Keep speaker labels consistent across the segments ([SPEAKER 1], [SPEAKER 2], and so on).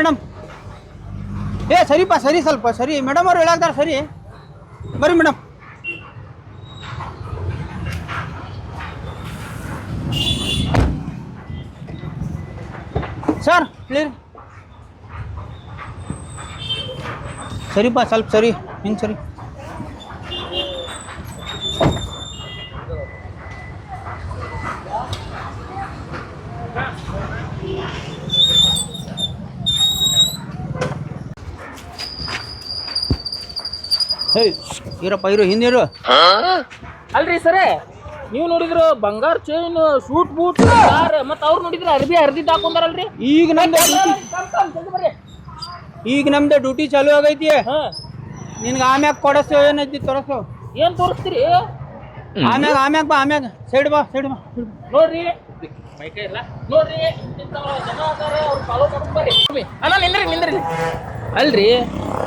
[SPEAKER 1] Madam. ಏ ಸರಿಪಾ ಸರಿ ಸ್ವಲ್ಪ, ಸರಿ. ಮೇಡಮ್ ಅವ್ರು ಹೇಳಾಕ್ತಾರೆ ಸರಿ. ಬರ್ರಿ ಮೇಡಮ್. Sir, clear? ಸರಿಪಾ ಸ್ವಲ್ಪ ಸರಿ ಹಿಂಗೆ ಸರಿ ಹೇ ಇರಪ್ಪ ಇರು ಹಿಂದಿರು
[SPEAKER 2] ಅಲ್ರಿ ಸರೇ ನೀವು ನೋಡಿದ್ರು ಬಂಗಾರ ಚೈನ್ ಸೂಟ್ ಬೂಟ್ ಮತ್ತ ಅವ್ರು ನೋಡಿದ್ರೆ ಅರ್ಬಿ ಅರ್ಧಿ ಹಾಕೊಂಡಾರಲ್ರಿ?
[SPEAKER 1] ಈಗ ನಮ್ದು ಈಗ ನಮ್ದು ಡ್ಯೂಟಿ ಚಾಲು ಆಗೈತಿ. ನಿನ್ಗೆ ಆಮ್ಯಾಗ ಕೊಡಸ್ತೇವೆ ಏನೈತಿ ತೋರಿಸು.
[SPEAKER 2] ಏನ್ ತೋರಿಸ್ತೀರಿ?
[SPEAKER 1] ಆಮ್ಯಾಗ ಆಮ್ಯಾಗ ಬಾ ಆಮ್ಯಾಗ. ಸೈಡ್ ಬಾ ಸೈಡ್ ಬಾ.
[SPEAKER 2] ನೋಡ್ರಿ. ಮೈಕ ಇಲ್ಲ ನೋಡ್ರಿ. ಇಂತಿಂಥವ್ ಜನ ಅದಾರ, ಅವ್ರ್ follow ಮಾಡ್ಕೊಂಡ್ ಬರ್ರಿ. ಅಣ್ಣ ನಿಂದ್ರಿ ನಿಂದ್ರಿ. ಅಲ್ರಿ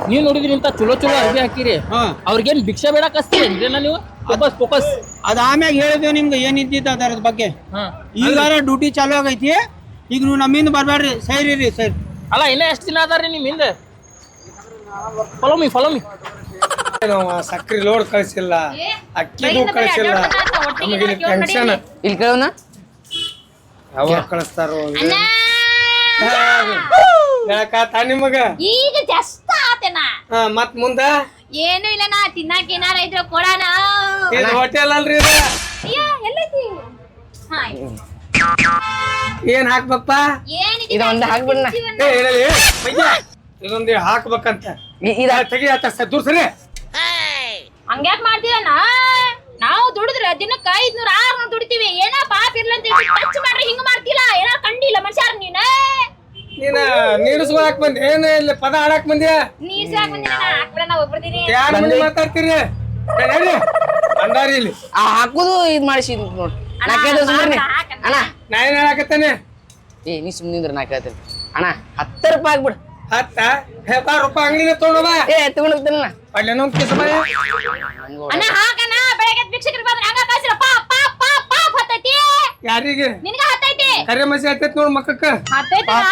[SPEAKER 2] ನೀವು ನೋಡಿದ್ರಿ ಇಂತ ಚಲೋ ಚಲೋ ಅರ್ಬಿ ಹಾಕಿರಿ.
[SPEAKER 1] ಹಾ.
[SPEAKER 2] ಅವ್ರಿಗೇನ್ ಭಿಕ್ಷೆ ಬೇಡಕ್ ಹಚ್ತೀರೇನ್ರಿ ನೀವು? Focus focus.
[SPEAKER 1] ಅದು ಆಮ್ಯಾಗ ಹೇಳಿದ್ವಿ ನಿಮ್ಗೆ ಏನು ಇದ್ದಿದ್ದ ಅದರ ಬಗ್ಗೆ.
[SPEAKER 2] ಹಾ.
[SPEAKER 1] ಈಗ ಡ್ಯೂಟಿ ಚಾಲೂ ಆಗೈತಿ. ಈಗ ನೀವು ನಮ್ಮಿಂದ ಬರ್ಬೇಡ್ರಿ ಸೈರಿ ರೀ ಸರಿ.
[SPEAKER 2] ಅಲ್ಲ ಇನ್ನ ಎಷ್ಟು ದಿನ ಅದಾರ್ರಿ ನಿಮ್ ಹಿಂದೆ? ಫಾಲೋ ಮಿ ಫಾಲೋ ಮಿ
[SPEAKER 3] ಸಕ್ರಿ ಲೋಡ್ ಕಳಿಸಿಲ್ಲ ಅಕ್ಕಿದು ಕಳಿಸಿಲ್ಲ. ನಮಗೆ ಇಲ್ಲಿ ಟೆನ್ಷನ್
[SPEAKER 4] ಇಲ್ಲಿ ಕೇಳೋಣ?
[SPEAKER 3] ಯಾವಾಗ ಕಳಿಸ್ತಾರೋ ಹೇಳಕಾತ ನಿಮಗ?
[SPEAKER 5] ಈಗ ಜಸ್ಟ್ ಆತೇನ?
[SPEAKER 3] ಹಾ, ಮತ್ ಮುಂದ?
[SPEAKER 5] ಏನು ಇಲ್ಲ ನಾ ತಿನ್ನಾಕ ಏನಾರ ಇದ್ರೆ ಕೊಡಾನ.
[SPEAKER 3] ಇದು ಹೋಟೆಲ್ ಅಲ್ರಿ ಇದು?
[SPEAKER 5] ಅಯ್ಯೋ ಎಲ್ಲೈತಿ? ಹಾಯ್
[SPEAKER 3] ಏನ್ ಹಾಕ್ಬೇಕಪ್ಪ?
[SPEAKER 5] ಏನಿದೆ?
[SPEAKER 4] ಇದು ಒಂದು ಹಾಕ್ಬಿಡಣ
[SPEAKER 3] ಏ ಹೇಳಿ ಮಯ್ಯ ಇದೊಂದು ಹಾಕ್ಬೇಕಂತ.
[SPEAKER 4] ಇದ
[SPEAKER 3] ತೆಗಿ ಆತ ದೂರ ಸರಿ
[SPEAKER 5] ಹಂಗ್ಯಾಕ್ ಮಾಡ್ತೀವಣ್ಣ ನಾವು ದುಡಿದ್ರೆ ದಿನಕ್ಕ ಐದ್ನೂರ ಆರ್ನೂರ್ ದುಡಿತೀವಿ. ಏನೋ ಪಾಪ ಇರ್ಲಂತ ಟಚ್ ಮಾಡ್ರಿ ಹಿಂಗ್ ಮಾಡ್ತಿಲ್ಲ ಏನೋ ಕಂಡಿಲ್ಲ ಮನುಷ್ಯಾರ ನೀನ.
[SPEAKER 3] ನೀನ ನೀರಿಸ್ಕೊಳಕ್ ಬಂದಿ ಏನ್ ಇಲ್ಲಿ ಪದ ಆಡಕ್
[SPEAKER 5] ನೀರ್ ಒಬ್ಬರ್ದೀನಿ
[SPEAKER 3] ಯಾರ ಮಂದಿ ಮಾತಾಡ್ತೀರಿ? ಅಂದಾರಿ ನಡ್ರಿ ಬಂದಾರಿ ಇಲ್ಲಿ.
[SPEAKER 4] ಆ ಹಾಕುದು ಇದ್ ಮಾಡಿಸಿ ನೋಡ್. ನಾ ಕೇಳ್ತೇನೆ ಸುಮ್ಮನೆ ಅಣ್ಣ.
[SPEAKER 3] ನಾ ಏನ್ ಹೇಳಕತ್ತೇನೆ?
[SPEAKER 4] ಏ ನೀ ಸುಮ್ಮನಿಂದ್ರ ನಾ ಕೇಳ್ತೀನಿ. ಅಣ್ಣ ಹತ್ತು ರೂಪಾಯಿ ಆಗ್ಬಿಡ.
[SPEAKER 3] ಹತ್ತ? ಹೇ ಬಾ ರೂಪಾಯಿ ಅಂಗಡಿನ ತಗೊಂಡ ಬಾ.
[SPEAKER 4] ಏ ತಗೊಂಡ್ ಹೋಗ್ತೇನೆ
[SPEAKER 3] ಅಲ್ಲೇನೋ ಒಂದ್ ಕಿಸ ಬಾ
[SPEAKER 5] ಅಣ್ಣ ಹಾಕಣ್ಣ. ಬೆಳಗ್ಗೆ ಭಿಕ್ಷಕರಿಗೆ ಬಂದ್ರೆ ಹಂಗ ಕಳ್ಸಿರ ಪಾ ಪಾ ಪಾ ಪಾ ಹತ್ತೈತಿ.
[SPEAKER 3] ಯಾರಿಗೆ?
[SPEAKER 5] ನಿನಗ
[SPEAKER 3] ಕರೆ ಮಸಿ ಹತ್ತೈತ್ ನೋಡ್ ಮಕ್ಕಕ್ಕ.
[SPEAKER 5] ಹತ್ತೈತಿ
[SPEAKER 3] ಪಾಪ.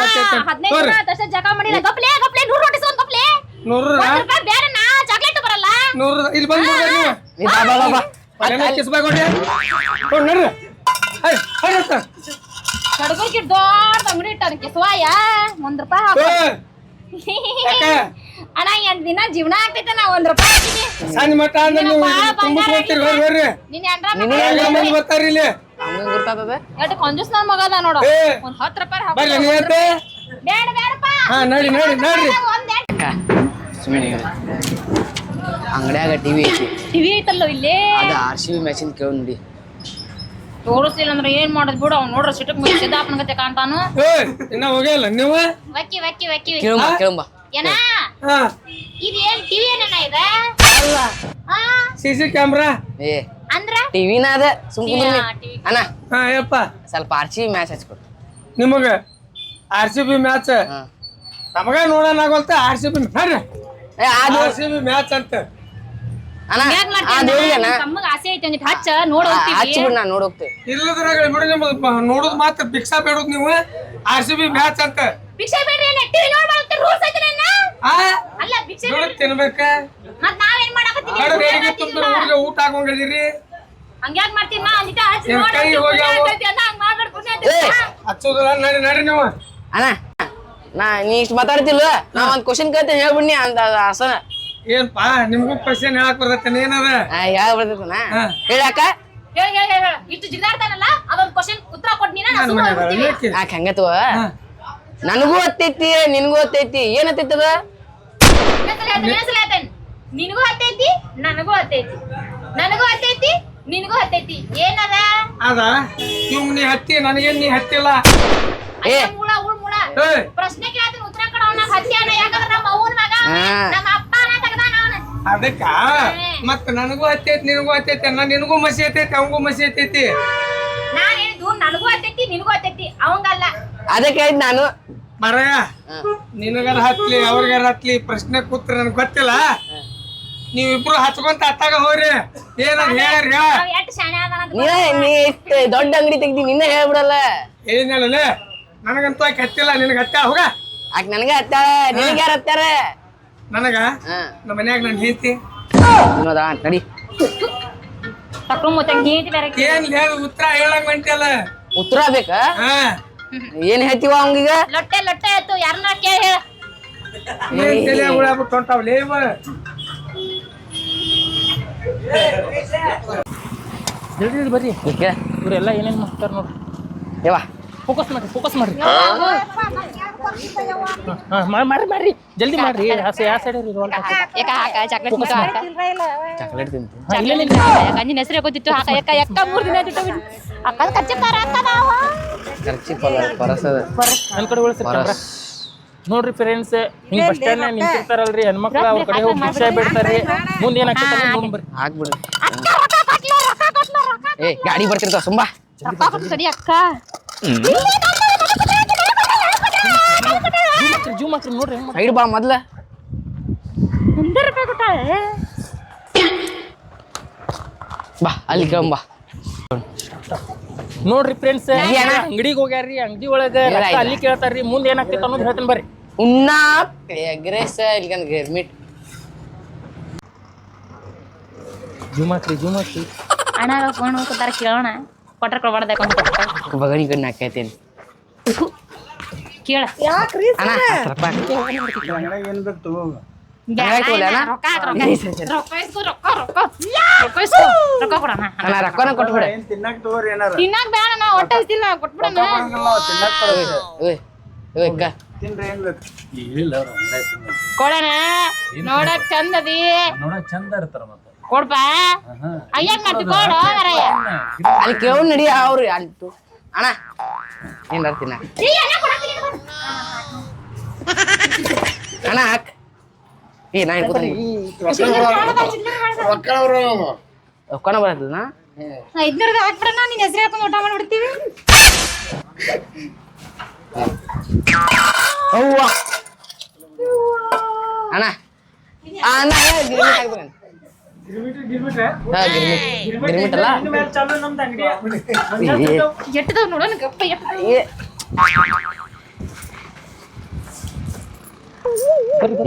[SPEAKER 5] ಹದಿನೈದು
[SPEAKER 3] ತೋರಿ.
[SPEAKER 5] ದಿನ ತಷ್ಟ ಜಗ ಮಾಡಿಲ್ಲ. ಗಪ್ಲೆ ಗಪ್ಲೆ ನೂರು ರೊಟ್ಟಿ ಸೋನ್ ಗಪ್ಲೆ.
[SPEAKER 3] ನೂರ
[SPEAKER 5] ಒಂದ್ ರೂಪಾಯಿ ಬೇಡಣ್ಣ ಚಾಕ್ಲೇಟ್ ಬರಲ್ಲ.
[SPEAKER 3] ನೂರ ಇಲ್ಲಿ ಬಂದ್ ನೋಡ್ರಿ ನೀವು.
[SPEAKER 4] ನೀ ಬಾ ಬಾ ಬಾ ಬಾ.
[SPEAKER 3] ಅಲ್ಲೇನೋ ಕಿಸ್ ಬಾ ಕೊಡ್ರಿ ನೋಡ್ ನಡ್ರಿ. ಹೈ ಹೈ ಅಂತ
[SPEAKER 5] ಹಾಕು.
[SPEAKER 3] ಯಾಕ?
[SPEAKER 5] ಅಣ್ಣ ಎಂಟ್ ದಿನ ಜೀವನ ಆಗ್ತೈತೆ ನಾ ಒಂದ್ ರೂಪಾಯಿ
[SPEAKER 3] ಸಣ್ಣ ಮಟ್ಟ ಅಂದ್ರೆ ನೀವು ತುಂಬಿಸ್ಕೊಳ್ತೀರಿ ಬರ್ರಿ ಬರ್ರಿ.
[SPEAKER 5] ನಿನ್ ಎಂಟ್ರ
[SPEAKER 3] ಎಲ್ಲ ಮಂದಿ ಬರ್ತಾರ ಇಲ್ಲಿ.
[SPEAKER 4] ಹಂಗ ಗುರ್ತಾತದ?
[SPEAKER 5] ಎಷ್ಟು ಕಂಜೂಸ್ ನನ್ ಮಗ ಅದ ನೋಡು.
[SPEAKER 3] ಏ
[SPEAKER 5] ಒಂದ್ ಹತ್ತು ರೂಪಾಯಿ ಹಾಕು.
[SPEAKER 3] ಬರ್ರಿ ನೀ ಐತೆ
[SPEAKER 5] ಬೇಡ ಬೇಡಪ್ಪ.
[SPEAKER 3] ಹಾ ನೋಡಿ ನೋಡಿ ನಡ್ರಿ.
[SPEAKER 4] ಸುಮ್ಮನೆ ಅಂಗಡ್ಯಾಗ ಟಿವಿ ಐತಿ.
[SPEAKER 5] ಟಿವಿ ಐತಲ್ಲೋ ಇಲ್ಲಿ?
[SPEAKER 4] ಅದ ಆರ್ ಸಿ ಬಿ ಮ್ಯಾಚಿಂದ ಕೇಳಿ ನೋಡಿ.
[SPEAKER 5] ತೋರಿಸ್ಲಿಲ್ಲ ಅಂದ್ರೆ ಏನ್ ಮಾಡೋದ್ ಬಿಡು ಅವ್ನು ನೋಡ್ರ ಸಿಟಕ್ ಮೇಲೆ ಸಿದ್ದಾಪನ ಗತೆ ಕಾಣ್ತಾನು.
[SPEAKER 3] ಏ ಇನ್ನ ಹೋಗಿಲ್ಲ ನೀವು?
[SPEAKER 5] ವಕ್ಕಿ ವಕ್ಕಿ ವಕ್ಕಿ.
[SPEAKER 4] ಕೇಳುಂಬ ಕೇಳುಂಬ
[SPEAKER 5] ಏನ?
[SPEAKER 3] ಹಾ.
[SPEAKER 5] ಇದು ಏನ್ ಟಿವಿ ಇದ?
[SPEAKER 3] ಅಲ್ಲ.
[SPEAKER 5] ಹಾ?
[SPEAKER 3] C C camera?
[SPEAKER 4] ಏ ಟಿವಿನ ಅದ
[SPEAKER 5] ಸುಮ್ನೆ
[SPEAKER 4] ಅಣ್ಣ.
[SPEAKER 3] ಹಾ ಯಪ್ಪ.
[SPEAKER 4] ಸ್ವಲ್ಪ ಆರ್ ಸಿ ಬಿ ಮ್ಯಾಚ್ ಹಚ್ಕೊಡು.
[SPEAKER 3] ನಿಮಗ ಆರ್ ಸಿ ಬಿ ಮ್ಯಾಚ್ ನಮಗ ನೋಡೋಣ ಆಗೋಲ್ತ R C B R C B match ಅಂತ.
[SPEAKER 4] ಅಣ್ಣ
[SPEAKER 5] ತಮ್ಮಗ ಆಸೆ ಐತೆ ಹಚ್ಚ ನೋಡ್ ಹೋಗ್ತೀವಿ.
[SPEAKER 4] ನಾ ನೋಡ್ ಹೋಗ್ತೇವೆ.
[SPEAKER 3] ಇಲ್ಲದ್ರಾಗ ಬಿಡಿ ನಿಮ್ಮದು ನೋಡೋದು ಮಾತ್ರ ಭಿಕ್ಷಾ ಬೇಡೋದು ನೀವು. ಆರ್ ಸಿ ಬಿ ಮ್ಯಾಚ್ ಅಂತ.
[SPEAKER 5] ಭಿಕ್ಷೆ ಬೇಡ್ರಿ ಟಿವಿ ರೂಲ್ಸ್ ಐತೆ ನನ್ನ ಅಲ್ಲ ಭಿಕ್ಷೆ
[SPEAKER 3] ದುಡ್ಡು ತಿನ್ಬೇಕ.
[SPEAKER 5] ಮತ್ ನಾವೇನ್ ಮಾಡಕತ್ತೀವಿ?
[SPEAKER 3] ಊಟ ಹಾಕೊಂಡದಿರಿ
[SPEAKER 5] ಹಂಗ್ಯಾಕ್ ಮಾಡ್ತೀನಿ ನಾ? ಹಚ್ಚಿ
[SPEAKER 3] ಕೈ
[SPEAKER 5] ಹೋಗ್ತೀವಿ,
[SPEAKER 3] ಹೋಗ್ಯಾವ?
[SPEAKER 5] ಪುಣ್ಯ ಆಗ್ತೈತಿ ಅಂತ ಹಂಗ್ ಮಾಡ್ಬೇಡ್ ಪುಣ್ಯ ಆಗ್ತೈತಿ.
[SPEAKER 4] ಏ
[SPEAKER 3] ಹಚ್ಚೋದಿಲ್ಲ ನಡಿ ನಡಿ ನೀವು.
[SPEAKER 4] ಅಣ್ಣ ನಾ ನೀ ಇಷ್ಟು ಮಾತಾಡ್ತಿಲ್ವ? ನಾ ಒಂದ್ ಕ್ವಶನ್ ಕೇಳ್ತೇನೆ ಹೇಳ್ಬಿಡ್ನಿ ಅಂತ ಅಸ
[SPEAKER 3] ಏನ್ಪಾ ನಿಮ್ಗೂ ಕ್ವಶನ್ ಹೇಳಕ್ ಬರ್ತೈತೆ ಏನದ?
[SPEAKER 4] ಹೇಳ ಬರ್ತೈತನ?
[SPEAKER 3] ಹಾ.
[SPEAKER 4] ಹೇಳಾಕ
[SPEAKER 5] ಹೇಳ್ ಹೇಳ ಹೇಳ್. ಇಷ್ಟು ಜಿಗ್ದಾಡ್ತಾನಲ್ಲ ಅದೊಂದ್ ಕ್ವಶನ್ ಉತ್ತರ ಕೊಡ್ ನೀನ
[SPEAKER 3] ನನ್?
[SPEAKER 4] ಯಾಕೆ? ನನಗೂ ಹತ್ತೈತಿ ನಿನಗೂ ಹತ್ತೈತಿ ಏನ್ ಹತ್ತೈತಿ ಅದ
[SPEAKER 5] ನಿನಗೂ ಹತ್ತೈತಿ ನನಗೂ ಹತ್ತೈತಿ. ನನಗೂ ಹತ್ತೈತಿ ನಿನಗೂ ಹತ್ತೈತಿ. ಏನದ?
[SPEAKER 3] ಅದ? ಇವ್ ನೀ ಹತ್ತಿ ನನಗೇನ್ ನೀ ಹತ್ತಿಲ್ಲ?
[SPEAKER 4] ಏ.
[SPEAKER 5] ಅಯ್ಯ, ಮುಳ ಉಳ್ ಮುಳ.
[SPEAKER 3] ಏಯ್
[SPEAKER 5] ಪ್ರಶ್ನೆ ಕೇಳ್ತೀನಿ ಉತ್ತರ ಕೊಡ ಅವ್ನ ಹತ್ಯಾನ ಯಾಕಂದ್ರ ನಮ್ಮ ಅವ್ವನ ಮಗ. ನಮ್ಮ ಅಪ್ಪನ ತೆಗ್ದಾನ ಅವನ.
[SPEAKER 3] ಅದಕ್ಕ? ಮತ್ತ ನನಗೂ ಹತ್ತೈತಿ ನಿನಗೂ ಹತ್ತೈತಿ ಅಣ್ಣ ನಿನಗೂ ಮಸಿ ಹತ್ತೈತಿ ಅವಂಗೂ ಮಸಿ ಹತ್ತೈತಿ.
[SPEAKER 5] ನಾನ್ ಹೇಳಿದ್ದು ನನಗೂ ಹತ್ತೈತಿ ನಿನಗೂ ಹತ್ತೈತಿ. ಅವಂಗಲ್ಲ.
[SPEAKER 4] ಅದಕ್ಕೆ ಹೇಳಿದ್ ನಾನು.
[SPEAKER 3] ಮರ
[SPEAKER 4] ಹಾ.
[SPEAKER 3] ನಿನಗಾರ ಹತ್ಲಿ ಅವ್ರಿಗಾರ ಹತ್ಲಿ ಪ್ರಶ್ನೆ ಕೂತ್ರ ನನ್ಗೆ ಗೊತ್ತಿಲ್ಲ? ನೀವಿಬ್ರು ಹಚ್ಕೊಂತ ಅತ್ತಾಗ ಹೋಗ್ರಿ. ಏನದ ಹೇಳ್ರಿ
[SPEAKER 4] ನೀನ ನೀ ಇಷ್ಟ ದೊಡ್ಡ ಅಂಗಡಿ ತೆಗ್ದಿ ನಿನ್ನ ಹೇಳ್ಬಿಡಲ್ಲ.
[SPEAKER 3] ಏನಿಲ್ಲ ನನಗಂತೂ ಕತ್ತಿಲ್ಲ ನಿನಗ ಹತ್ತ ಹೋಗ.
[SPEAKER 4] ಆಕ್ ನನಗೆ ಹತ್ತಾಳ ನಿನಗೆ ಯಾರು ಹತ್ತಾರ
[SPEAKER 3] ನನಗ? ನಮ್ಮ ಮನ್ಯಾಗ ನಾನು ಹೇಳ್ತಿ
[SPEAKER 4] ಇನ್ನೋದ ನಡಿ.
[SPEAKER 3] ಏನ್ ಹೇಳ ಉತ್ತರ ಹೇಳಂಗ್ ಹೊಂಟಿಯಲ್ಲ.
[SPEAKER 4] ಉತ್ತರ ಬೇಕಾ?
[SPEAKER 3] ಹಾ.
[SPEAKER 4] ಏನ್ ಹೇಳ್ತೀವ ಅವಂಗೀಗ
[SPEAKER 5] ಲೊಟ್ಟೆ ಲೊಟ್ಟೆ ಆಯ್ತು. ಯಾರನ್ನ ಕೇಳಿ ಹೇಳ.
[SPEAKER 3] ಏನ್ ತಲೆ ಉಳಾಬಿಟ್ಟು ಹೊಂಟಾವ್ಲೇ ಇವ.
[SPEAKER 2] ಜಲ್ದಿ ಜಲ್ದಿ ಬರ್ರಿ
[SPEAKER 4] ಓಕೆ
[SPEAKER 2] ಇವರೆಲ್ಲ ಏನೇನ್ ಮಾಡ್ತಾರೆ ನೋಡ್ರಿ
[SPEAKER 4] ಯಾವ
[SPEAKER 2] ಫೋಕಸ್ ಮಾಡ್ರಿ ಫೋಕಸ್ ಮಾಡ್ರಿ ಹಾಂ ಮಾಡಿ ಮಾಡ್ರಿ ಮಾಡ್ರಿ ಜಲ್ದಿ ಮಾಡ್ರಿ ಯಾವ ಸೈಡ್ ರೀ ರೋಲ್
[SPEAKER 5] ಯಾಕ ಹಾಕ ಚಾಕ್ಲೇಟ್ ಮುಖ ಹಾಕ
[SPEAKER 4] ಚಾಕ್ಲೇಟ್ ತಿಂತೀನಿ
[SPEAKER 2] ಹಾ ಇಲ್ಲ ಇಲ್ಲ
[SPEAKER 5] ಯಾಕ ನಿನ್ನ ಹೆಸರು ಗೊತ್ತಿತ್ತು ಹಾಕ ಯಾಕ ಯಾಕ ಮೂರು ದಿನ ಆಯ್ತು ಬಿಡು ಅಕ್ಕ ಕಚ್ಚೆ ಕಾರ ಅಕ್ಕ ನಾವ
[SPEAKER 4] ಖರ್ಚಿ ಪರ ಪರಸದ
[SPEAKER 2] ನನ್ನ ಕಡೆ ಉಳಿಸ್ರಿ ನೋಡ್ರಿ ಫ್ರೆಂಡ್ಸ್ ಹಿಂಗ್ ಬಸ್ ಸ್ಟ್ಯಾಂಡ್ ನಿಂತಿರ್ತಾರಲ್ರಿ ಹೆಣ್ಮಕ್ಳು ಅವ್ರ ಕಡೆ ಹೋಗಿ ಭಿಕ್ಷೆ ಬಿಡ್ತಾರ್ರಿ ಮುಂದೆ
[SPEAKER 5] ಏನಾಗ್ತದೆ ನೋಡ್ಬರ್ರಿ ಆಗ್ಬಿಡ್ರಿ
[SPEAKER 4] ಏ ಗಾಡಿ ಬರ್ತಿರ್ತಾವ ಸುಂಬಾ
[SPEAKER 5] ಸರಿ ಅಕ್ಕ
[SPEAKER 2] ನೋಡ್ರಿ
[SPEAKER 4] ಸೈಡ್ ಬಾ ಮೊದ್ಲ
[SPEAKER 5] ಒಂದೇ ರೂಪಾಯಿ ಕೊಟ್ಟಾಳೆ
[SPEAKER 4] ಬಾ ಅಲ್ಲಿ ಕೇಳಂಬಾ
[SPEAKER 2] ನೋಡ್ರಿ ಫ್ರೆಂಡ್ಸ್
[SPEAKER 4] ಅಣ್ಣ.
[SPEAKER 2] ಅಂಗಡಿಗೆ ಹೋಗ್ಯಾರ್ರಿ ಅಂಗಡಿ ಒಳಗ ರೊಕ್ಕ. ಅಲ್ಲಿ ಕೇಳ್ತಾರ್ರಿ ಮುಂದೆ ಏನಾಗ್ತೈತೆ ಅನ್ನೋದು ಹೇಳ್ತೀನಿ ಬರ್ರಿ.
[SPEAKER 4] ಉನ್ನಾ ಎಗ್ರೆಸ್ ಇಲ್ಕಂದ್ ಗಿರ್ಮಿಟ್
[SPEAKER 2] ಜೂಮ್ ಹಾಕ್ರಿ ಜೂಮ್ ಹಾಕ್ರಿ
[SPEAKER 5] ಅಣ್ಣ ಫೋನ್ ಹೋಗ್ತಾರ ಕೇಳೋಣ. ಕೊಟ್ರ ಕೊಡ್ಬಾರ್ದ ಕೊಂಡ್
[SPEAKER 4] ಬಗಣಿ ಗಣ್ಣ ಹಾಕೈತೇನಿ
[SPEAKER 5] ಕೇಳ.
[SPEAKER 3] ತಗೋ
[SPEAKER 4] ಅಣ್ಣ?
[SPEAKER 5] ರೊಕ್ಕ
[SPEAKER 3] ಏನ್ ಏನ್
[SPEAKER 5] ನೋಡಕ್ ಚಂದ ಅದಿ
[SPEAKER 2] ನೋಡಕ್ ಚಂದ ಇರ್ತಾರ ಮತ್ತೆ
[SPEAKER 5] ಕೊಡ್ಪ ಅಯ್ಯಕ್ ಮಾಡ್ತಿ ಕೊಡು ಮಾರಾಯ
[SPEAKER 4] ಅಲ್ಲಿ ಕೇಳ್ ನಡಿ ಅವ್ರು ಅಲ್ಲಿ ಅಣ್ಣ ಏನಾರ ತಿನ್ನ
[SPEAKER 5] ಈ ಅಣ್ಣ ಕೊಡತ್ತೀನಿ ಇದು.
[SPEAKER 4] ಅಣ್ಣ ಹಾಕ್ ಏ ನಾ ಕೂತ್ರಿ ರೊಕ್ಕನ ಬರತ್ತಲ್ಲ
[SPEAKER 5] ಐದ್ನೂರ್ದು ಹಾಕ್ಬಿಡಣ ನಿನ್ನ ಹೆಸರು ಹಾಕೊಂಡು ಊಟ ಮಾಡ್ಬಿಡ್ತೀವಿ
[SPEAKER 4] ಅವ್ವ. ಅಣ್ಣ. ಅಣ್ಣ ಗಿರ್ಮಿಟ್ ಹಾಕ್ಬೇಕಣ್ಣ ಹಾ ಗಿರ್ಮಿಟ್ ಗಿರ್ಮಿಟ್ ಅಲ್ಲ? ಏ,
[SPEAKER 5] ಎಟ್ಟದವ್ ನೋಡೋಣ ಗಪ್ಪ
[SPEAKER 4] ಏ.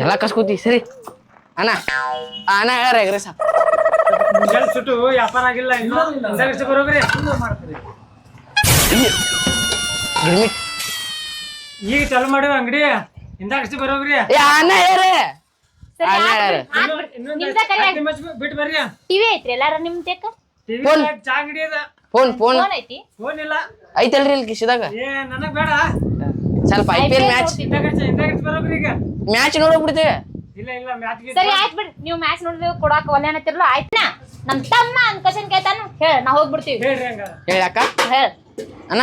[SPEAKER 4] ಎಲ್ಲ ಕಸ್ಕೋತಿ ಸರಿ. ಅಣ್ಣ ಅಣ್ಣ ಹೇಳ್ರಿ ಎಗ್ರೆಸ್.
[SPEAKER 3] ಮುಂಜಾನೆ ಸುಟ್ಟು ವ್ಯಾಪಾರ ಆಗಿಲ್ಲ ಇನ್ನು ಬರೋಗ್ರಿ
[SPEAKER 4] ಗಿರ್ಮಿಟ್
[SPEAKER 3] ಈಗ ಚಾಲು ಮಾಡಿವ ಅಂಗಡಿ ಹಿಂದಗಡೆ ಬರೋಗ್ರಿ
[SPEAKER 4] ಏ ಅಣ್ಣ ಹೇಳ್ರಿ
[SPEAKER 5] ಸರಿ
[SPEAKER 4] ಅಣ್ಣ ಹೇಳ್ರಿ
[SPEAKER 5] ನಿಮ್ದ ಕರೆ
[SPEAKER 3] ಬಿಟ್ಟು ಬರ್ರಿ.
[SPEAKER 5] ಟಿವಿ ಐತ್ರಿ ಎಲ್ಲಾರ ನಿಮ್ ತೆಕ್ಕ
[SPEAKER 3] ಟಿವಿ
[SPEAKER 4] ಫೋನ್.
[SPEAKER 3] ಚಾ ಅಂಗಡಿ ಅದ.
[SPEAKER 4] Phone phone.
[SPEAKER 5] ಫೋನ್ ಐತಿ?
[SPEAKER 3] ಫೋನ್ ಇಲ್ಲ.
[SPEAKER 4] ಐತಲ್ರಿ ಇಲ್ಲಿ ಕಿಶದಾಗ?
[SPEAKER 3] ಏ ನನಗ್ ಬೇಡ.
[SPEAKER 4] ಸ್ವಲ್ಪ I P L match match ನೋಡೋಗ್ಬಿಡ್ತೇವೆ
[SPEAKER 3] ಇಲ್ಲ ಇಲ್ಲ ಮ್ಯಾಚ್ಗೆ
[SPEAKER 5] ಸರಿ ಆಯ್ತು ಬಿಡಿ. ನೀವು ಮ್ಯಾಚ್ ನೋಡಿದ್ರೆ ಕೊಡಾಕ ಒಲೆ ಅನ್ನತ್ತಿರಲ್ಲ ಆಯ್ತಾ ನಮ್ ತಮ್ಮ ಅಂತ ಕ್ವಶನ್ ಕೇಳ್ತಾನ ಹೇಳ ನಾ ಹೋಗ್ಬಿಡ್ತೀವಿ.
[SPEAKER 4] ಹೇಳಕ್ಕ
[SPEAKER 5] ಹೇಳ
[SPEAKER 4] ಅಣ್ಣ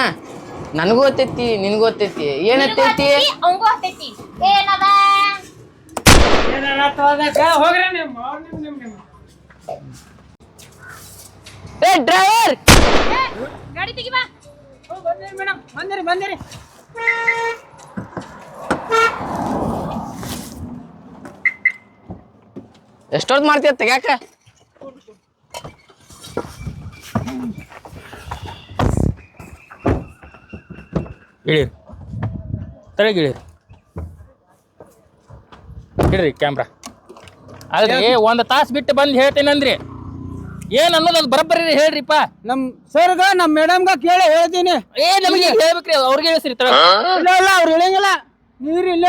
[SPEAKER 4] ನನಗೂ ಗೊತ್ತೈತಿ ನಿನಗೂ ಗೊತ್ತೈತಿ ಏನ್ ಹತ್ತೈತಿ?
[SPEAKER 5] ಅವಂಗೂ ಹತ್ತೈತಿ. ಏನದ?
[SPEAKER 4] ಏ ಡ್ರೈವರ್
[SPEAKER 5] ಗಾಡಿ ತೆಗಿ ಬಾ
[SPEAKER 3] ಬಂದಿರಿ ಮೇಡಮ್ ಬಂದಿರಿ ಬಂದಿರಿ.
[SPEAKER 4] ಎಷ್ಟೊತ್ತು ಮಾಡ್ತೀಯ ತೆಗ್ಯಾಕ?
[SPEAKER 2] ಇಳಿರಿ ತಳಗೆ ಇಳಿರಿ ಇಡ್ರಿ ಕ್ಯಾಮ್ರಾ ಅಲ್ರಿ ಒಂದ್ ತಾಸ್ ಬಿಟ್ಟು ಬಂದು ಹೇಳ್ತೇನಂದ್ರಿ. ಏನ್ ಅನ್ನೋದು ಅದು ಬರಬ್ಬರಿ ಹೇಳ್ರಿಪ್ಪ.
[SPEAKER 1] ನಮ್ ಸರ್ಗ ನಮ್ ಮೇಡಮ್ಗ ಕೇಳಿ ಹೇಳ್ತೀನಿ.
[SPEAKER 2] ಏ ನಮಗೆ ಹೇಳ್ಬೇಕ್ರಿ ಅವ್ರಿಗೆ ಹೇಳ್ಸ್ರಿ ತರ
[SPEAKER 1] ಇಲ್ಲ ಇಲ್ಲ ಅವ್ರು ಹೇಳಂಗಿಲ್ಲ. ನೀವ್ರಿ ಇಲ್ಲ.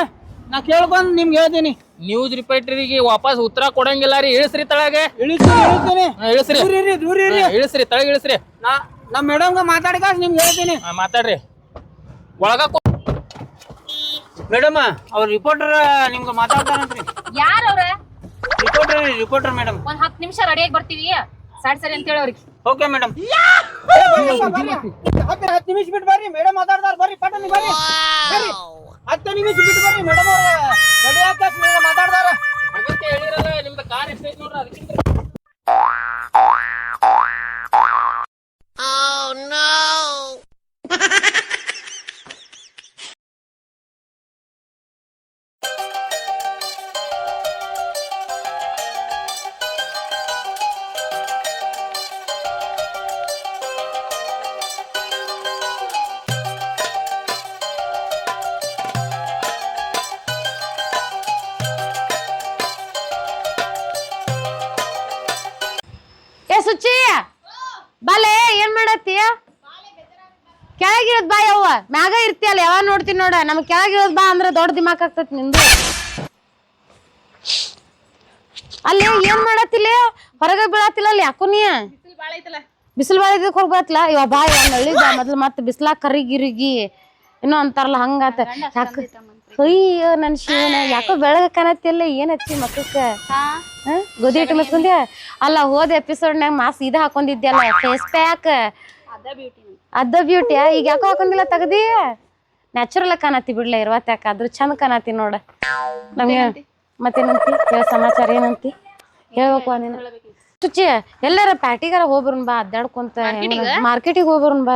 [SPEAKER 1] ನಾ ಕೇಳ್ಕೊಂಡ್ ನಿಮ್ಗೆ ಹೇಳ್ತೀನಿ.
[SPEAKER 2] ನ್ಯೂಸ್ ರಿಪೋರ್ಟರಿಗೆ ವಾಪಸ್ ಉತ್ತರ ಕೊಡಂಗಿಲ್ಲ ರೀ ಇಳಿಸ್ರಿ ತಳಗೆ.
[SPEAKER 1] ಇಳಿಸ್ತೀನಿ ಇಳಿಸ್ತೀನಿ.
[SPEAKER 2] ಹಾ, ಇಳಿಸ್ರಿ.
[SPEAKER 1] ದೂರ ಇರ್ರಿ ದೂರ ಇರ್ರಿ
[SPEAKER 2] ಹಾ, ಇಳಿಸ್ರಿ ತಳಗೆ ಇಳಿಸ್ರಿ.
[SPEAKER 1] ನಾ ನಮ್ ಮೇಡಮ್ಗ ಮಾತಾಡಿಕಾಸ್ ನಿಮ್ಗೆ ಹೇಳ್ತೀನಿ.
[SPEAKER 2] ಹಾ, ಮಾತಾಡ್ರಿ. ಒಳಗ
[SPEAKER 1] ಮೇಡಮ್ ಅವ್ರ ರಿಪೋರ್ಟರ್ ನಿಮ್ಗೆ ಮಾತಾಡ್ತಾರಂತ್ರಿ
[SPEAKER 5] ಯಾರವ್ರ
[SPEAKER 1] ರಿಪೋರ್ಟರ್ ರಿಪೋರ್ಟರ್ ಮೇಡಮ್
[SPEAKER 5] ಒಂದ್ ಹತ್ತು ನಿಮಿಷ ರೆಡಿಯಾಗಿ ಬರ್ತೀವಿ. ಸರಿ ಸರಿ ಅಂತ ಹೇಳಿ ಅವ್ರಿಗೆ
[SPEAKER 1] ಓಕೆ ಮೇಡಮ್ ಹತ್ತು ನಿಮಿಷ ಬಿಟ್ಟು ಬರ್ರಿ ಮೇಡಮ್ ಮಾತಾಡ್ತಾರ ಬರ್ರಿ ಪಟ್ಟಣಿ ಬರ್ರಿ ಬರ್ರಿ ಹತ್ತು ನಿಮಿಷ ಬಿಟ್ಟು ಬರ್ರಿ ಮೇಡಮ್ ಅವ್ರ ರೆಡಿ ಮೇಡಮ್ ಮಾತಾಡ್ತಾರ
[SPEAKER 6] ಮಾಡತ್ತಿ ಕೆಳಗಿರೋದ್ ಬಾ ಯವ್ವ. ಮ್ಯಾಗ ಇರ್ತಿಯಲ್ಲ, ಯಾವಾಗ ನೋಡ್ತೀನಿ ನೋಡ. ನಮ್ ಕೆಳಗಿರೋದ್ ಬಾ ಅಂದ್ರೆ ದೊಡ್ಡ ದಿಮಾಕ್ ಆಗ್ತೈತಿ ನಿಂದು. ಅಲ್ಲಿ ಏನ್ ಮಾಡತ್ತಿಲ್ಲ? ಹೊರಗೆ ಬೀಳತ್ತಿಲ್ಲ ಅಲ್ಲಿ ಯಾಕೋ ನೀ? ಬಿಸಿಲು ಬಾಳ ಇದಕ್ಕೆ ಹೋಗಿ ಬರತ್ತಲ್ಲ ಇವ ಬಾ. ಇವ ಮೊದ್ಲು ಮತ್ತೆ ಬಿಸಿಲಾಗ ಕರಿಗಿರಿಗಿ. ಏನೋ ಅಂತಾರಲ್ಲ ಹಂಗಾತ ಯಾಕ? ಅಯ್ಯೋ ನನ್ ಶಿವನ. ಯಾಕೋ ಬೆಳಗ ಕಾಣತ್ತಿಲ್ಲ ಏನ್ ಹಚ್ಚಿ ಮಕ್ಕಕ್ಕ? ಹ? ಗೋಧಿ ಹಿಟ್ಟು ಮಸ್ಕೊಂಡ್ಯ ಅಲ್ಲ ಹೋದ ಎಪಿಸೋಡ್ನಾಗ ಮಾಸ್ ಇದ ಹಾಕೊಂಡಿದ್ಯಲ್ಲ ಫೇಸ್ ಪ್ಯಾಕ್ ಅದ ಬ್ಯೂಟಿ ಈಗ ಯಾಕೋ ಹಾಕೊಂಡಿಲ್ಲ ತಗದಿ? ನ್ಯಾಚುರಲ್ ಕಾಣತಿ ಬಿಡ್ಲ ಇರ್ವತ್ ಯಾಕ? ಅದ್ರ ಚಂದ ಕಾಣತಿ ನೋಡ. ನಮ್ಗೆ ಮತ್ತೇನಂತಿ? ಹೇಳ ಸಮಾಚಾರ ಏನಂತಿ? ಹೇಳ್ಬೇಕು ನೀನು. ಚುಚ್ಚಿ ಎಲ್ಲಾರ ಪ್ಯಾಟಿಗಾರ ಹೋಗ್ಬರ್ನ್ ಬಾ ಅದ್ದಾಡ್ಕೊಂತ ಮಾರ್ಕೆಟಿಗೆ ಹೋಗ್ಬರ್ನ್ ಬಾ.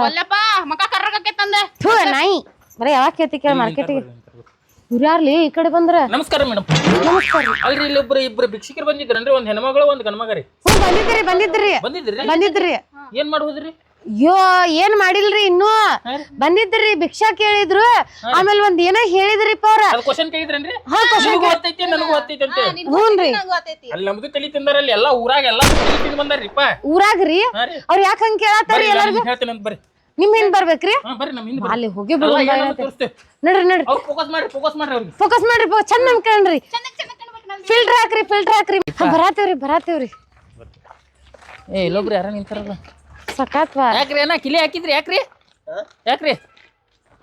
[SPEAKER 6] ನಾಯಿ. ಬರೀ ಯಾವಾಗ ಕೇಳ್ತಿ ಕೇಳ ಮಾರ್ಕೆಟಿಗೆ ಇವ್ರ್ಯಾರ್ಲಿ ಈ ಕಡೆ ಬಂದ್ರ.
[SPEAKER 2] ನಮಸ್ಕಾರ ಮೇಡಮ್ ಅಲ್ರಿ ಇಲ್ಲಿ ಒಬ್ರು ಇಬ್ರು ಭಿಕ್ಷಕರು ಬಂದಿದ್ರನ್ರಿ ಒಂದ್ ಹೆಣ್ಮಗಳು ಒಂದ್ ಗಣಮಗರಿ ರೀ
[SPEAKER 6] ಹ್ಞೂ ಬಂದಿದ್ರಿ ಬಂದಿದ್ರಿ
[SPEAKER 2] ಬಂದಿದ್ರಿ
[SPEAKER 6] ಬಂದಿದ್ರಿ
[SPEAKER 2] ಏನ್ ಮಾಡ್ಬೋದ್ರಿ
[SPEAKER 6] ಅಯ್ಯೋ ಏನ್ ಮಾಡಿಲ್ರಿ ಇನ್ನು? ಬಂದಿದ್ರಿ ಭಿಕ್ಷಾ ಕೇಳಿದ್ರು. ಆಮೇಲೆ ಒಂದ್ ಏನ ಹೇಳಿದ್ರಿಪ್ಪ ಅವ್ರ.
[SPEAKER 2] ಅದ್ ಕ್ವಶನ್ ಕೇಳಿದ್ರೇನ್ರಿ?
[SPEAKER 6] ಹಾ,
[SPEAKER 2] ನಿಮಗೂ ಗೊತ್ತೈತಿ ನನಗೂ ಗೊತ್ತೈತಿ ಅಂತ
[SPEAKER 6] ಹ್ಞೂನ್ರಿ
[SPEAKER 2] ಅಲ್ಲಿ ನಮ್ದು ತಲಿ ತಿಂದಾರಲ್ಲಿ ಎಲ್ಲಾ ಊರಾಗ ಎಲ್ಲಾ
[SPEAKER 6] ಊರಾಗ್ರಿ? ಅವ್ರ ಯಾಕ ಹಂಗ ಕೇಳತ್ತಾರ ಎಲ್ಲಾರ್ಗು?
[SPEAKER 2] ಅಂತ ಬರ್ರಿ.
[SPEAKER 6] ನಿಮ್ ಹಿಂದ್ ಬರ್ಬೇಕ್ರಿ?
[SPEAKER 2] ಹಾ ಬರ್ರಿ ನಮ್ ಹಿಂದ್
[SPEAKER 6] ಅಲ್ಲಿ ಹೋಗಿ
[SPEAKER 2] ನೋಡ್ರಿ
[SPEAKER 6] ನೋಡ್ರಿ
[SPEAKER 2] ಏನಂತ ತೋರಿಸ್ತೇವೆ.
[SPEAKER 6] ನಡ್ರಿ ನಡ್ರಿ.
[SPEAKER 2] ಅವ್ರು ಫೋಕಸ್ ಮಾಡ್ರಿ ಫೋಕಸ್ ಮಾಡ್ರಿ ಅವ್ರಿಗೆ.
[SPEAKER 6] ಫೋಕಸ್ ಮಾಡ್ರಿ ಫೋ- ಚಂದ ಅನ್ಕಣ್ರಿ ಫಿಲ್ಟರ್ ಹಾಕ್ರಿ ಫಿಲ್ಟರ್ ಹಾಕ್ರಿ. ಹಾ, ಬರಾತೇವ್ರಿ ಬರಾತೇವ್ರಿ.
[SPEAKER 2] ಏ ಇಲ್ಲೊಬ್ರು ಯಾರ ನಿಂತಾರಲ್ಲ.
[SPEAKER 6] ಸಕಾತ್ವ
[SPEAKER 2] ಯಾಕ್ರಿ ಅಣ್ಣ ಕಿಲಿ ಹಾಕಿದ್ರಿ ಯಾಕ್ರಿ? ಯಾಕ್ರಿ?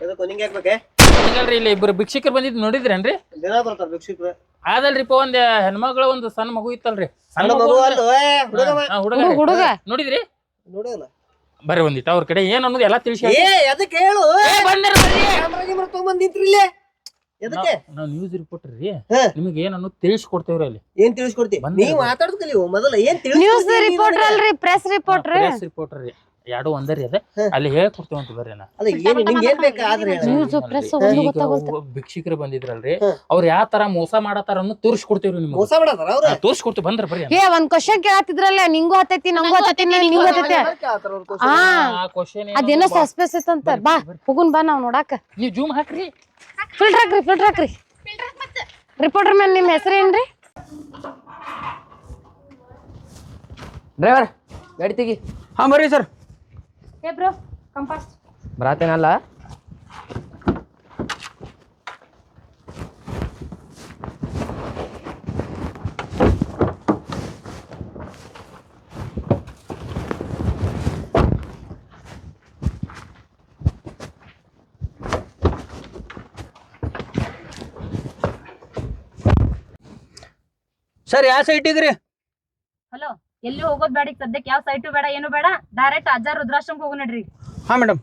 [SPEAKER 1] ಹಾಕ್ಬೇಕೆ?
[SPEAKER 2] ಹಿಂಗಲ್ರಿ ಇಲ್ಲಿ ಇಬ್ರು ಭಿಕ್ಷಕರು ಬಂದಿದ್ ನೋಡಿದ್ರೇನ್ರಿ?
[SPEAKER 1] ದಿನ ಬರ್ತಾರ ಭಿಕ್ಷುಕ್ರು.
[SPEAKER 2] ಅದಲ್ರಿಪ್ಪ ಒಂದ್ ಹೆಣ್ಮಗಳ ಒಂದು ಸಣ್ಣ ಮಗು ಇತ್ತಲ್ರಿ. ಸಣ್ಣ
[SPEAKER 1] ಸಣ್ಣ ಮಗು ಅಲ್ಲ ಹುಡುಗ
[SPEAKER 2] ಹುಡುಗ
[SPEAKER 6] ಹುಡುಗ, ಹುಡುಗ.
[SPEAKER 2] ನೋಡಿದ್ರಿ?
[SPEAKER 1] ನೋಡಿಲ್ಲ.
[SPEAKER 2] ಬರ್ರಿ ಒಂದಿಟ್ಟು ಅವ್ರ ಕಡೆ ಏನ್ ಅನ್ನೋದು ಎಲ್ಲಾ ತಿಳಿಸಿ
[SPEAKER 1] ಏ ಅದಕ್ಕೆ ಹೇಳು? ಇಲ್ಲೇ. ಎದಕ್ಕೆ?
[SPEAKER 2] ನಾವು ನ್ಯೂಸ್ ರಿಪೋರ್ಟರ್ ರೀ. ನಿಮಗೆ ಏನ್ ಅನ್ನೋದು ತಿಳಿಸ್ಕೊಡ್ತೇವ್ರಿ ಅಲ್ಲಿ.
[SPEAKER 1] ಏನ್
[SPEAKER 2] ತಿಳಿಸ್ಕೊಡ್ತೀವಿ
[SPEAKER 1] ನೀವು ಕಲಿಯು ಮೊದಲ ಏನ್
[SPEAKER 6] ನ್ಯೂಸ್ ರಿಪೋರ್ಟರ್ ಅಲ್ರಿ ಪ್ರೆಸ್ ರಿಪೋರ್ಟರ್
[SPEAKER 2] ಪ್ರೆಸ್ ರಿಪೋರ್ಟರ್ ರೀ. ಎರಡು ಒಂದರಿ ಅದ. ಅಲ್ಲಿ ಹೇಳ್ಕೊಡ್ತೇವೆ ಅಂತ ಬರ್ರಿ ನಾ.
[SPEAKER 6] ಒಂದು
[SPEAKER 2] ಭಿಕ್ಷಕರು ಬಂದಿದ್ರಲ್ರಿ ಅವ್ರು ಯಾವ ತರ ಮೋಸ ಮಾಡತಾರ ಅನ್ನೋ ತೋರಿಸ್ಕೊಡ್ತೇವ್ರಿ ನಿಮ್ಗೆ.
[SPEAKER 1] ಮೋಸ ಮಾಡತಾರ ಅವ್ರ?
[SPEAKER 2] ತೋರಿಸ್ಕೊಡ್ತೀವಿ ಬಂದ್ರ ಬರ್ರಿ
[SPEAKER 6] ಏ ಒಂದ್ ಕ್ವಶನ್ ಕೇಳತ್ತಿದ್ರಲ್ಲ ನಿಂಗೂ ಹತ್ತೈತಿ ನಂಗೂ ಹತ್ತೈತಿ ನಿಂಗೂ ಹತ್ತೈತಿ ಹಾ ಅದೇನೋ ಸಸ್ಪೆನ್ಸ್ ಅಂತ ಬಾ ಹೋಗುನ್ ಬಾ ನಾವ್ ನೋಡಾಕ.
[SPEAKER 2] ನೀವು ಜೂಮ್ ಹಾಕ್ರಿ.
[SPEAKER 6] ಫಿಲ್ಟರ್ ಹಾಕ್ರಿ ಫಿಲ್ಟರ್ ಹಾಕ್ರಿ. ರಿಪೋರ್ಟರ್ ಮ್ಯಾನ್ ನಿಮ್ ಹೆಸರು ಏನ್ರಿ?
[SPEAKER 4] ಡ್ರೈವರ್ ಗಾಡಿ ತೆಗಿ.
[SPEAKER 3] ಹಾ ಬರ್ರಿ ಸರ್.
[SPEAKER 6] ಏ ಬ್ರೋ ಕಂಪಾಸ್
[SPEAKER 4] ಬರಾತೇನಲ್ಲ?
[SPEAKER 3] ಸರ್ ಯಾವ ಸೈಟಿಗ್ರಿ
[SPEAKER 5] ಹಲೋ ಎಲ್ಲಿ ಹೋಗೋದ್ ಬೇಡ, ಈಗ ಸದ್ಯಕ್ಕೆ ಯಾವ ಸೈಟು ಬೇಡ, ಏನು ಬೇಡ ಡೈರೆಕ್ಟ್ ಅಜ್ಜ ರುದ್ರಾಶ್ರಮಕ್ಕೆ ಹೋಗು ನಡ್ರಿ.
[SPEAKER 3] ಹಾ ಮೇಡಮ್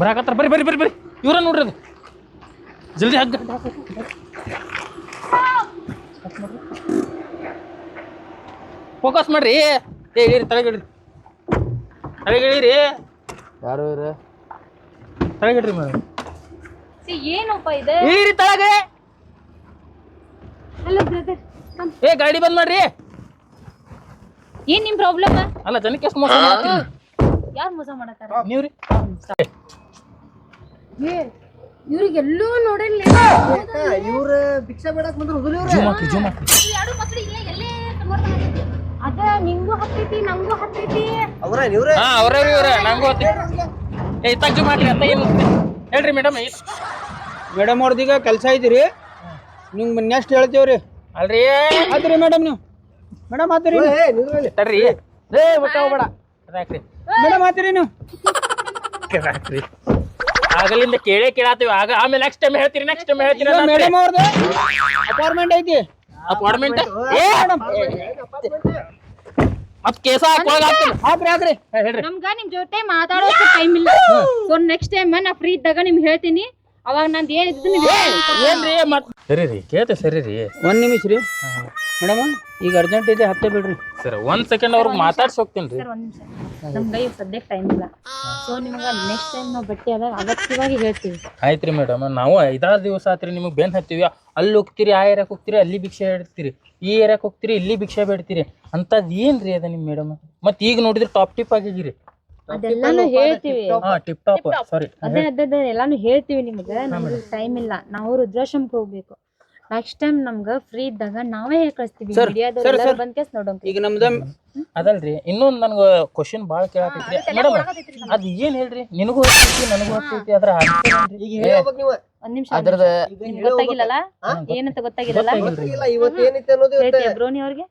[SPEAKER 2] ಬರಾಕತ್ತಾರ. ಬರ್ರಿ ಬರ್ರಿ ಬರ್ರಿ ಬರ್ರಿ. ಇವ್ರ ನೋಡ್ರಿ ಅದು. ಜಲ್ದಿ ಹಗ್ಗ. ಫೋಕಸ್ ಮಾಡ್ರಿ. ಏ ಇಳಿರಿ ತಳಗಿಡ್ರಿ ತಳಗಿಳಿರಿ
[SPEAKER 4] ಯಾರು ಇವ್ರು?
[SPEAKER 2] ತಳಗಿಡ್ರಿ ಮೇಡಮ್.
[SPEAKER 5] ಏನಪ್ಪ ಇದೆ?
[SPEAKER 2] ಇಳಿರಿ ತಳಗೆ ಏ ಗಾಡಿ ಬಂದ್ ಮಾಡ್ರಿ.
[SPEAKER 5] ಏನ್ ನಿಮ್ ಪ್ರಾಬ್ಲಮ್
[SPEAKER 2] ಅಲ್ಲ ಜನಕ್ಕೆ ಎಷ್ಟು ಮೋಸ ಮಾಡ್ತೀರಿ?
[SPEAKER 5] ಯಾರು ಮೋಸ ಮಾಡತ್ತಾರ
[SPEAKER 2] ನೀವ್ರಿ?
[SPEAKER 6] ಇವ್ರಿಗೆಲ್ಲೂ ನೋಡಿಲ್ಲ
[SPEAKER 1] ಇವ್ರ ಭಿಕ್ಷೆ ಬೇಡಕ್ ಬಂದ್ರು ಇವ್ರ.
[SPEAKER 2] ಜೂಮ್ ಹಾಕ್ರಿ ಜೂಮ್ ಹಾಕ್ರಿ
[SPEAKER 5] ಎರಡು ಮಕ್ಕಳು ಇಲ್ಲೇ ಎಲ್ಲೇ
[SPEAKER 6] ಅದ ನಿಂಗೂ ಹತ್ತೈತಿ ನಂಗೂ ಹತ್ತೈತಿ.
[SPEAKER 1] ಅವ್ರ ಇವ್ರ
[SPEAKER 2] ಹಾ ಅವ್ರವ್ರಿ ಇವ್ರ ನಂಗೂ ಏ ಇತ್ತಾಗ ಹಾಕ್ರಿ ಅಂತ ಏನು ಹೇಳ್ರಿ ಮೇಡಮ್
[SPEAKER 3] ಮೇಡಮ್ ಅವ್ರದೀಗ ಕೆಲಸ ಐತಿರಿ. ನಿಮ್ಗೆ ನೆಕ್ಸ್ಟ್ ಹೇಳ್ತೇವ್ರಿ.
[SPEAKER 2] ಅಲ್ರಿ?
[SPEAKER 3] ಆತ್ರಿ ಮೇಡಮ್ ನೀವು. ಮೇಡಮ್ ಆತ್ರಿ
[SPEAKER 2] ತಡ್ರಿ. ಏ. ಬಿಟ್ಟ ಹೋಗ್ಬೇಡ. ಅದಾಕ್ರಿ
[SPEAKER 3] ಮೇಡಮ್ ಆತ್ರಿ ನೀವು.
[SPEAKER 2] ಆಗಲಿಂದ ಕೇಳೇ ಕೇಳಾತೀವಿ. ಆಗ ಆಮೇಲೆ ನೆಕ್ಸ್ಟ್ ಟೈಮ್ ಹೇಳ್ತೀರಿ ನೆಕ್ಸ್ಟ್ ಟೈಮ್ ಹೇಳ್ತೀರಿ
[SPEAKER 3] ಮೇಡಮ್ ಅವ್ರದ್ದು ಅಪಾರ್ಟ್ಮೆಂಟ್ ಐತಿ.
[SPEAKER 2] ಅಪಾರ್ಟ್ಮೆಂಟ್ ಮತ್ ಕೇಸ ಹಾಕೊಳಗ ಹಾಕ್ತೀನಿ
[SPEAKER 3] ಹಾಕ್ರಿ ಹಾಕ್ರಿ
[SPEAKER 2] ಹೇಳ್ರಿ.
[SPEAKER 5] ನಮ್ಗ ನಿಮ್ ಜೊತೆ ಮಾತಾಡೋಕೆ ಟೈಮ್ ಇಲ್ಲ. ಸೊ ನೆಕ್ಸ್ಟ್ ಟೈಮ್ ನಾ ಫ್ರೀ ಇದ್ದಾಗ ನಿಮ್ಗೆ ಹೇಳ್ತೀನಿ. ಅವಾಗ ನಂದು ಏನಿದ್ದು
[SPEAKER 2] ಏನ್ರಿ ಮತ್ ಸರಿ ರೀ ಕೇಳ್ತೆ ಸರಿ ರೀ.
[SPEAKER 3] ಒಂದ್ ನಿಮಿಷ ರೀ. ಮೇಡಮ್ ಈಗ ಅರ್ಜೆಂಟ್ ಇದೆ ಹತ್ತೆ ಬಿಡ್ರಿ.
[SPEAKER 2] ಸರ್ ಒಂದ್ ಸೆಕೆಂಡ್ ಅವ್ರಿಗೆ ಮಾತಾಡ್ಸಿ ಹೋಗ್ತೀನಿ ರೀ.
[SPEAKER 5] ಒಂದ್ ನಿಮಿಷ. ನಮ್ಗೆ ಈಗ ಸದ್ಯಕ್ಕೆ ಟೈಮ್ ಇಲ್ಲ. ಸೊ ನಿಮ್ಗ ನೆಕ್ಸ್ಟ್ ಟೈಮ್ ನಾವು ಬಟ್ಟೆ ಆದಾಗ ಅಗತ್ಯವಾಗಿ ಹೇಳ್ತೀವಿ.
[SPEAKER 2] ಆಯ್ತ್ರಿ ಮೇಡಮ್ ನಾವು ಐದಾರು ದಿವಸ ಆತ್ರಿ ನಿಮಗೆ ಬೆನ್ ಹತ್ತೀವಿ. ಅಲ್ಲಿ ಹೋಗ್ತೀರಿ ಆ ಏರಿಯಾಕ್ ಹೋಗ್ತೀರಿ ಅಲ್ಲಿ ಭಿಕ್ಷೆ ಬೇಡ್ತೀರಿ ಈ ಏರಿಯಾಕ್ ಹೋಗ್ತೀರಿ ಇಲ್ಲಿ ಭಿಕ್ಷೆ ಬೇಡ್ತೀರಿ. ಅಂತದ್ ಏನ್ರಿ ಅದ ನಿಮ್ ಮೇಡಮ್? ಮತ್ತೆ ಈಗ ನೋಡಿದ್ರೆ ಟಾಪ್ ಟಿಪ್ ಆಗಿದ್ದೀರಿ.
[SPEAKER 5] ಅದೆಲ್ಲಾನು ಹೇಳ್ತೀವಿ.
[SPEAKER 2] ಹಾ ಟಿಪ್ ಟಾಪ್ ಸಾರಿ
[SPEAKER 5] ಅದೇ ಅದೇ ಅದೇ ಎಲ್ಲಾನು ಹೇಳ್ತೀವಿ ನಿಮ್ಗೆ. ನಮ್ಗೆ ಟೈಮ್ ಇಲ್ಲ. ನಾವು ರುದ್ರಾಶ್ರಮಕ್ಕೆ ಹೋಗ್ಬೇಕು. ನೆಕ್ಸ್ಟ್ ಟೈಮ್ ನಮ್ಗ ಫ್ರೀ ಇದ್ದಾಗ ನಾವೇ ಹೇಳಿ ಕಳಿಸ್ತೀವಿ.
[SPEAKER 7] Sir,
[SPEAKER 5] ಮೀಡಿಯಾದವ್ರು
[SPEAKER 7] sir.
[SPEAKER 5] ಬಂದ್ ಕೇಸ್ ನೋಡೋಣ
[SPEAKER 7] ಈಗ ನಮ್ದ
[SPEAKER 2] ಅದಲ್ರಿ ಇನ್ನೊಂದ್ ನನ್ಗ ಕ್ವಶನ್ ಬಾಳ ಕೇಳತೈತ್ರಿ ಮೇಡಮ್ ಅದ್ ಏನ್ ಹೇಳ್ರಿ? ನಿನಗೂ ಹತ್ತೈತಿ ನನಗೂ ಹತ್ತೈತಿ ಅದ್ರ answer ಏನ್ರಿ?
[SPEAKER 7] ಈಗ ಹೇಳ್ಬೇಕು ನೀವು.
[SPEAKER 5] ಒಂದ್ ನಿಮಿಷ
[SPEAKER 4] ಅದ್ರದ
[SPEAKER 5] ನಿಮ್ಗ್ ಗೊತ್ತಾಗಿಲ್ಲಲ್ಲ? ಏನಂತ ಗೊತ್ತಾಗಿಲ್ಲಲ್ಲ?
[SPEAKER 7] ಇಲ್ಲ ಇವತ್ತು ಏನೈತೆ ಅನ್ನೋದು
[SPEAKER 5] ಹೇಳ್ತೀಯ ಬ್ರೋನಿ ಅವ್ರಿಗೆ?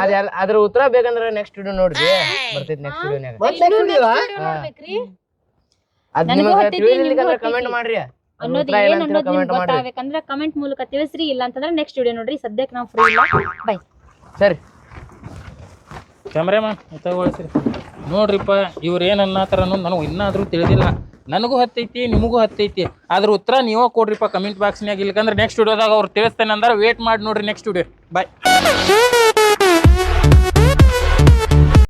[SPEAKER 4] ಅದ್ ಯಾರ್- ಅದ್ರ ಉತ್ತರ ಬೇಕಂದ್ರ ನೆಕ್ಸ್ಟ್ ವಿಡಿಯೋ ನೋಡ್ರಿ. ಬರ್ತೈತಿ ನೆಕ್ಸ್ಟ್ ವಿಡಿಯೋನ್ಯಾಗ ಅದ್
[SPEAKER 5] ನನಗೂ
[SPEAKER 4] ನಿಮಗ
[SPEAKER 5] ಹತ್ತೈತಿ,
[SPEAKER 4] ತಿಳಿಲಿಲ್ಲ
[SPEAKER 5] ನಿಮ್ಗೂ
[SPEAKER 4] ಕಮೆಂಟ್ ಮಾಡ್ರಿ.
[SPEAKER 5] ಅನ್ನೋದು ಏನ್ ಅನ್ನೋದು ನಿಮ್ಗೆ ಗೊತ್ತಾಗ್ಬೇಕಂದ್ರೆ ಕಮೆಂಟ್ ಮೂಲಕ ತಿಳಿಸ್ರಿ ಇಲ್ಲ ಅಂತಂದ್ರೆ ನೆಕ್ಸ್ಟ್ ವಿಡಿಯೋ ನೋಡ್ರಿ. ಸದ್ಯಕ್ಕೆ ನಾವು ಫ್ರೀ ಇಲ್ಲ. ಬೈ
[SPEAKER 4] ಸರಿ.
[SPEAKER 2] ಕ್ಯಾಮ್ರಾಮನ್ ತಗೊಳ್ಸಿರಿ ನೋಡ್ರಿಪ್ಪ ಇವ್ರು ಏನು ಅನ್ನತ್ತಾರ ಅನ್ನೋದು ನನಗೆ ಇನ್ನಾದರೂ ತಿಳಿದಿಲ್ಲ. ನನಗೂ ಹತ್ತೈತಿ ನಿಮಗೂ ಹತ್ತೈತಿ. ಅದ್ರ ಉತ್ತರ ನೀವೇ ಕೊಡ್ರಿಪ್ಪ ಕಮೆಂಟ್ ಬಾಕ್ಸ್ನಾಗ ಇಲ್ಲಕಂದ್ರೆ ನೆಕ್ಸ್ಟ್ ವಿಡಿಯೋದಾಗ ಅವ್ರು ತಿಳಿಸ್ತೇನೆ ಅಂದ್ರೆ ವೇಟ್ ಮಾಡಿ ನೋಡ್ರಿ ನೆಕ್ಸ್ಟ್ ವಿಡಿಯೋ ಬಾಯ್